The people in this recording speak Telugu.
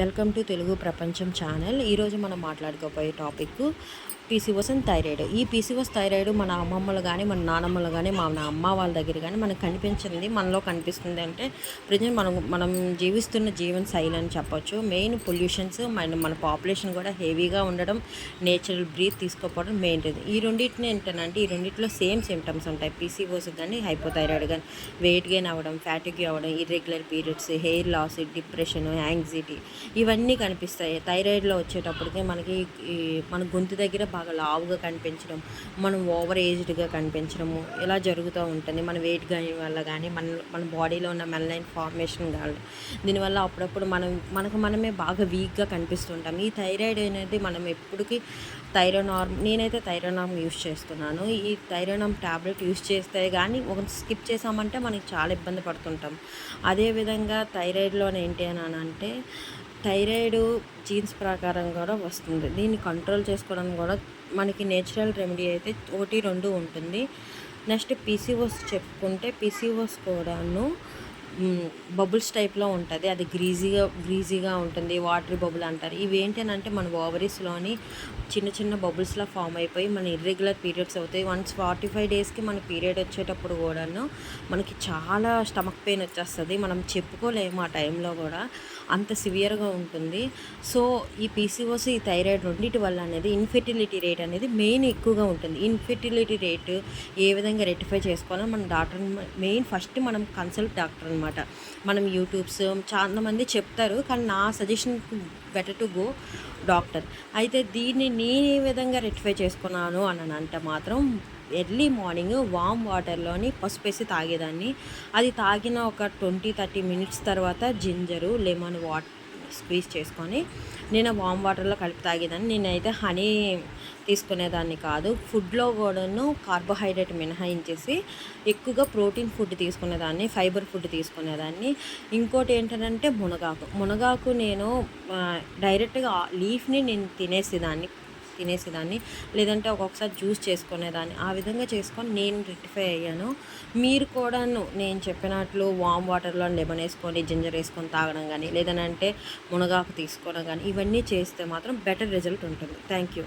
వెల్కమ్ టు తెలుగు ప్రపంచం ఛానల్. ఈరోజు మనం మాట్లాడుకోబోయే టాపిక్ పీసీఓస్ అండ్ థైరాయిడ్. ఈ పీసీఓస్ థైరాయిడ్ మన అమ్మమ్మలు కానీ మన నానమ్మలు కానీ మన అమ్మ వాళ్ళ దగ్గర కానీ మనకు కనిపించింది మనలో కనిపిస్తుంది అంటే ప్రజెంట్ మనం మనం జీవిస్తున్న జీవన శైలి అని చెప్పొచ్చు. మెయిన్ పొల్యూషన్స్ మన మన పాపులేషన్ కూడా హెవీగా ఉండడం నేచురల్ బ్రీత్ తీసుకోకపోవడం మెయిన్ రీజన్ ఈ రెండింటిని ఏంటంటే ఈ రెండింటిలో సేమ్ సిమ్టమ్స్ ఉంటాయి. పీసీఓస్ కానీ హైపోథైరాయిడ్ కానీ వెయిట్ గెయిన్ అవ్వడం ఫ్యాటిక్ అవ్వడం irregular periods hair loss depression anxiety ఇవన్నీ కనిపిస్తాయి. థైరాయిడ్లో వచ్చేటప్పటికి మనకి మన గొంతు దగ్గర బాగా లావుగా కనిపించడం మనం ఓవర్ ఏజ్డ్గా కనిపించడము ఇలా జరుగుతూ ఉంటుంది. మన వెయిట్ కానీ వల్ల కానీ మన మన బాడీలో ఉన్న మెల్లైన్ ఫార్మేషన్ కానీ దీనివల్ల అప్పుడప్పుడు మనం మనకు మనమే బాగా వీక్గా కనిపిస్తుంటాం. ఈ థైరాయిడ్ అనేది మనం ఎప్పటికీ థైరోనార్మ్ నేనైతే థైరోనార్మ్ యూస్ చేస్తున్నాను. ఈ థైరోనార్మ్ ట్యాబ్లెట్ యూస్ చేస్తే కానీ ఒక స్కిప్ చేసామంటే మనకి చాలా ఇబ్బంది పడుతుంటాం. అదేవిధంగా థైరాయిడ్లోనే ఏంటి అని అంటే థైరాయిడ్ జీన్స్ ప్రకారం కూడా వస్తుంది. దీన్ని కంట్రోల్ చేసుకోవడం కూడా మనకి నేచురల్ రెమెడీ అయితే ఒకటి రెండు ఉంటుంది. నెక్స్ట్ పీసీఓస్ చెప్పుకుంటే పీసీఓస్ కూడాను బబుల్స్ టైప్లో ఉంటుంది. అది గ్రీజీగా గ్రీజీగా ఉంటుంది. వాటర్ బబుల్ అంటారు. ఇవి ఏంటంటే మన ఓవరీస్లోని చిన్న చిన్న బబుల్స్లా ఫామ్ అయిపోయి మన ఇర్రెగ్యులర్ పీరియడ్స్ అవుతాయి. వన్స్ ఫార్టీ ఫైవ్ డేస్కి మన పీరియడ్ వచ్చేటప్పుడు కూడాను మనకి చాలా స్టమక్ పెయిన్ వచ్చేస్తుంది. మనం చెప్పుకోలేము ఆ టైంలో కూడా. అంత సివియర్గా ఉంటుంది. సో ఈ పీసీఓస్ ఈ థైరాయిడ్ రెండింటి వల్ల అనేది ఇన్ఫెర్టిలిటీ రేట్ అనేది మెయిన్ ఎక్కువగా ఉంటుంది. ఇన్ఫెర్టిలిటీ రేటు ఏ విధంగా రెక్టిఫై చేసుకోవాలో మన డాక్టర్ మెయిన్ ఫస్ట్ మనం కన్సల్ట్ డాక్టర్ అనమాట మనం యూట్యూబ్స్ చాలామంది చెప్తారు కానీ నా suggestion better to go doctor. అయితే దీన్ని నేను ఏ విధంగా రెక్టిఫై చేసుకున్నాను అని అంటే మాత్రం ఎర్లీ మార్నింగ్ వామ్ వాటర్లోని పసుపు వేసి తాగేదాన్ని. అది తాగిన ఒక ట్వంటీ థర్టీ మినిట్స్ తర్వాత జింజరు లెమన్ వాటర్ స్క్వీజ్ చేసుకొని నేను వామ్ వాటర్లో కలిపి తాగేదాన్ని. నేనైతే హనీ తీసుకునేదాన్ని కాదు. ఫుడ్లో కూడాను కార్బోహైడ్రేట్ మినహాయించేసి ఎక్కువగా ప్రోటీన్ ఫుడ్ తీసుకునేదాన్ని ఫైబర్ ఫుడ్ తీసుకునేదాన్ని. ఇంకోటి ఏంటంటే మునగాకు. మునగాకు నేను డైరెక్ట్గా లీఫ్ని నేను తినేసేదాన్ని. తినేసేదాన్ని. లేదంటే ఒక్కొక్కసారి జ్యూస్ చేసుకునేదాన్ని. ఆ విధంగా చేసుకొని నేను రెక్టిఫై అయ్యాను. మీరు కూడాను నేను చెప్పినట్లు వామ్ వాటర్లో లెమన్ వేసుకొని జింజర్ వేసుకొని తాగడం కానీ లేదనంటే మునగాకు తీసుకోవడం కానీ ఇవన్నీ చేస్తే మాత్రం బెటర్ రిజల్ట్ ఉంటుంది. Thank you.